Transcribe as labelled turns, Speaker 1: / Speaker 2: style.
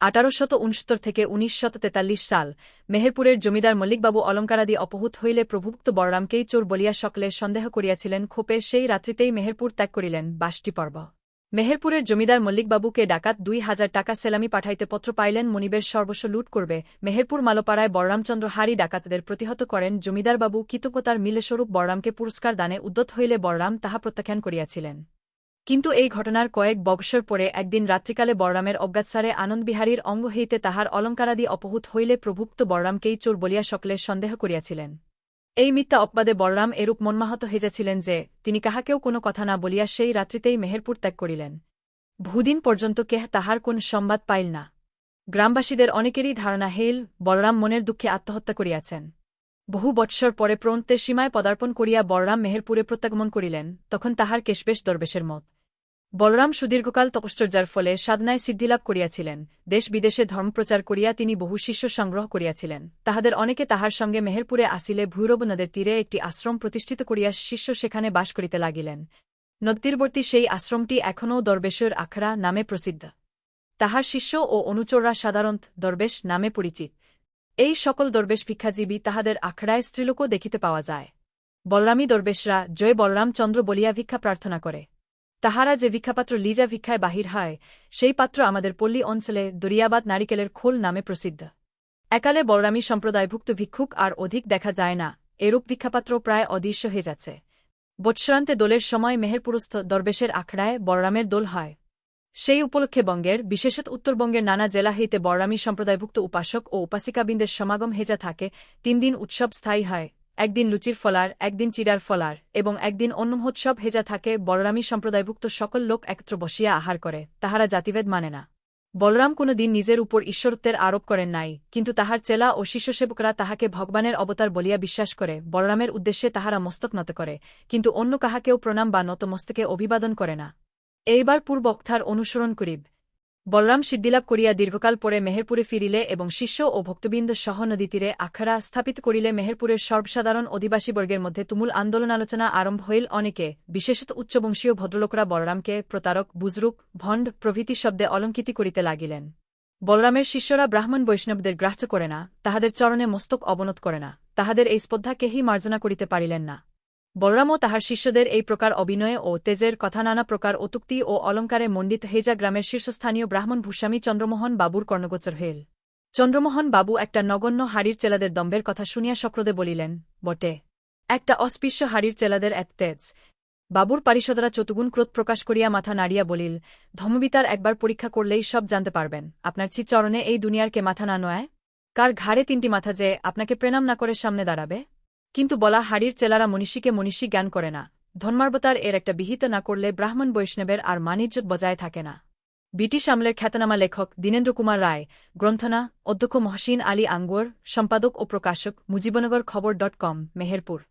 Speaker 1: আঠারোশত উনসত্তর থেকে উনিশশত তেতাল্লিশ সাল, মেহেরপুরের জমিদার মল্লিকবাবু অলঙ্কারাদি অপহূত হইলে প্রভুক্ত বলরামকেই চোর বলিয়া সকলে সন্দেহ করিয়াছিলেন, খোপে সেই রাত্রিতেই মেহেরপুর ত্যাগ করিলেন বাসটি পর্ব। মেহেরপুরের জমিদার মল্লিকবাবুকে ডাকাত দুই হাজার টাকা সেলামি পাঠাইতে পত্র পাইলেন, মনিবের সর্বস্ব লুট করবে। মেহেরপুর মালোপাড়ায় বলরামচন্দ্র হারি ডাকাতদের প্রতিহত করেন, জমিদারবাবু কৃতজ্ঞতার মিলেস্বরূপ বলরামকে পুরস্কার দানে উদ্যত হইলে বলরাম তাহা প্রত্যাখ্যান করিয়াছিলেন। কিন্তু এই ঘটনার কয়েক বৎসর পরে একদিন রাত্রিকালে বড়রামের অজ্ঞাতসারে আনন্দবিহারীর অঙ্গ হইতে তাহার অলঙ্কারাদি অপহূত হইলে প্রভুক্ত বড়রামকেই চোর বলিয়া সকলে সন্দেহ করিয়াছিলেন। এই মিথ্যা অপবাদে বলরাম এরূপ মনমাহত হইয়াছিলেন যে, তিনি কাহাকেও কোনো কথা না বলিয়া সেই রাত্রিতেই মেহেরপুর ত্যাগ করিলেন। বহুদিন পর্যন্ত কেহ তাহার কোন সংবাদ পাইল না। গ্রামবাসীদের অনেকেরই ধারণা হেল বলরাম মনের দুঃখে আত্মহত্যা করিয়াছেন। বহু বৎসর পরে প্রন্তের সীমায় পদার্পণ করিয়া বলরাম মেহেরপুরে প্রত্যাগমন করিলেন, তখন তাহার কেশবেশ দরবেশের মত। বলরাম সুদীর্ঘকাল তপশ্চর্যার ফলে সাধনায় সিদ্ধিলাভ করিয়াছিলেন। দেশ বিদেশে ধর্মপ্রচার করিয়া তিনি বহু শিষ্য সংগ্রহ করিয়াছিলেন। তাহাদের অনেকে তাহার সঙ্গে মেহেরপুরে আসিলে ভৈরব নদের তীরে একটি আশ্রম প্রতিষ্ঠিত করিয়া শিষ্য সেখানে বাস করিতে লাগিলেন। নদীরবর্তী সেই আশ্রমটি এখনও দরবেশের আখড়া নামে প্রসিদ্ধ। তাহার শিষ্য ও অনুচররা সাধারণত দরবেশ নামে পরিচিত। এই সকল দরবেশ ভিক্ষাজীবী তাহাদের আখড়ায় স্ত্রীলোকও দেখিতে পাওয়া যায়। বলরামী দরবেশরা জয় বলরাম চন্দ্র বলিয়া ভিক্ষা প্রার্থনা করে। তাহারা যে ভিক্ষাপাত্র লিজা ভিক্ষায় বাহির হয়, সেই পাত্র আমাদের পল্লী অঞ্চলে দরিয়াবাদ নারিকেলের খোল নামে প্রসিদ্ধ। একালে বলরামী সম্প্রদায়ভুক্ত ভিক্ষুক আর অধিক দেখা যায় না, এরূপ ভিক্ষাপাত্র প্রায় অদৃশ্য হয়ে যাচ্ছে। বৎসরান্তে দোলের সময় মেহেরপুরস্থ দরবেশের আখড়ায় বলরামের দোল হয়। সেই উপলক্ষে বঙ্গের, বিশেষত উত্তরবঙ্গের নানা জেলা হইতে বড়রামী সম্প্রদায়ভুক্ত উপাসক ও উপাসিকাবিন্দের সমাগম হেজা থাকে, তিন দিন উৎসব স্থায়ী হয়। একদিন লুচির ফলার, একদিন চিরার ফলার, এবং একদিন অন্য মহোৎসব হেজা থাকে, বলরামী সম্প্রদায়ভুক্ত সকল লোক একত্র বসিয়া আহার করে, তাহারা জাতিভেদ মানে না। বলরাম কোনো দিন নিজের উপর ঈশ্বরত্বের আরোপ করেন নাই, কিন্তু তাহার চেলা ও শিষ্যসেবকরা তাহাকে ভগবানের অবতার বলিয়া বিশ্বাস করে, বলরামের উদ্দেশ্যে তাহারা মস্তক নত করে, কিন্তু অন্য কাহাকেও প্রণাম বা নত মস্তকে অভিবাদন করে না। এইবার পূর্বক্তার অনুসরণ করিব। বলরাম সিদ্ধিলাভ করিয়া দীর্ঘকাল পরে মেহেরপুরে ফিরিলে এবং শিষ্য ও ভক্তবৃন্দ সহ নদীতীরে আখড়া স্থাপিত করিলে মেহেরপুরের সর্বসাধারণ অধিবাসীবর্গের মধ্যে তুমুল আন্দোলন আলোচনা আরম্ভ হইল অনেকে, বিশেষত উচ্চবংশীয় ভদ্রলোকরা বলরামকে প্রতারক, বুজরুক, ভণ্ড প্রভৃতি শব্দে অলঙ্কিতি করিতে লাগিলেন। বলরামের শিষ্যরা ব্রাহ্মণ বৈষ্ণবদের গ্রাহ্য করে না, তাহাদের চরণে মস্তক অবনত করে না, তাহাদের এই স্পর্ধা কেহি মার্জনা করিতে পারিলেন না। বলরামও তাহার শিষ্যদের এই প্রকার অভিনয় ও তেজের কথা নানা প্রকার অতুক্তি ও অলঙ্কারে মণ্ডিত হেজা গ্রামের শীর্ষস্থানীয় ব্রাহ্মণ ভূস্বামী চন্দ্রমোহন বাবুর কর্ণগোচর হইল চন্দ্রমোহন বাবু একটা নগণ্য হাড়ির চেলাদের দম্বের কথা শুনিয়া শক্রদে বলিলেন, বটে। একটা অস্পৃশ্য হাড়ির চেলাদের এক তেজ বাবুর পারিষদরা চতুগুণ ক্রোধ প্রকাশ করিয়া মাথা নাড়িয়া বলিল, ধর্মবিতার একবার পরীক্ষা করলেই সব জানতে পারবেন। আপনার চি চরণে এই দুনিয়ার কে মাথা না নয় কার ঘাড়ে তিনটি মাথা যে আপনাকে প্রণাম না করে সামনে দাঁড়াবে? কিন্তু বলা হাড়ির চেলারা মনীষীকে মনীষী জ্ঞান করে না। ধর্মার্বতার এর একটা বিহিত না করলে ব্রাহ্মণ বৈষ্ণবের আর মানিজ্য বজায় থাকে না। ব্রিটিশ আমলের খ্যাতনামা লেখক দীনেন্দ্র কুমার রায়, গ্রন্থনা, অধ্যক্ষ মহসিন আলী আঙ্গুর, সম্পাদক ও প্রকাশক মুজিবনগর খবর ডট কম, মেহেরপুর।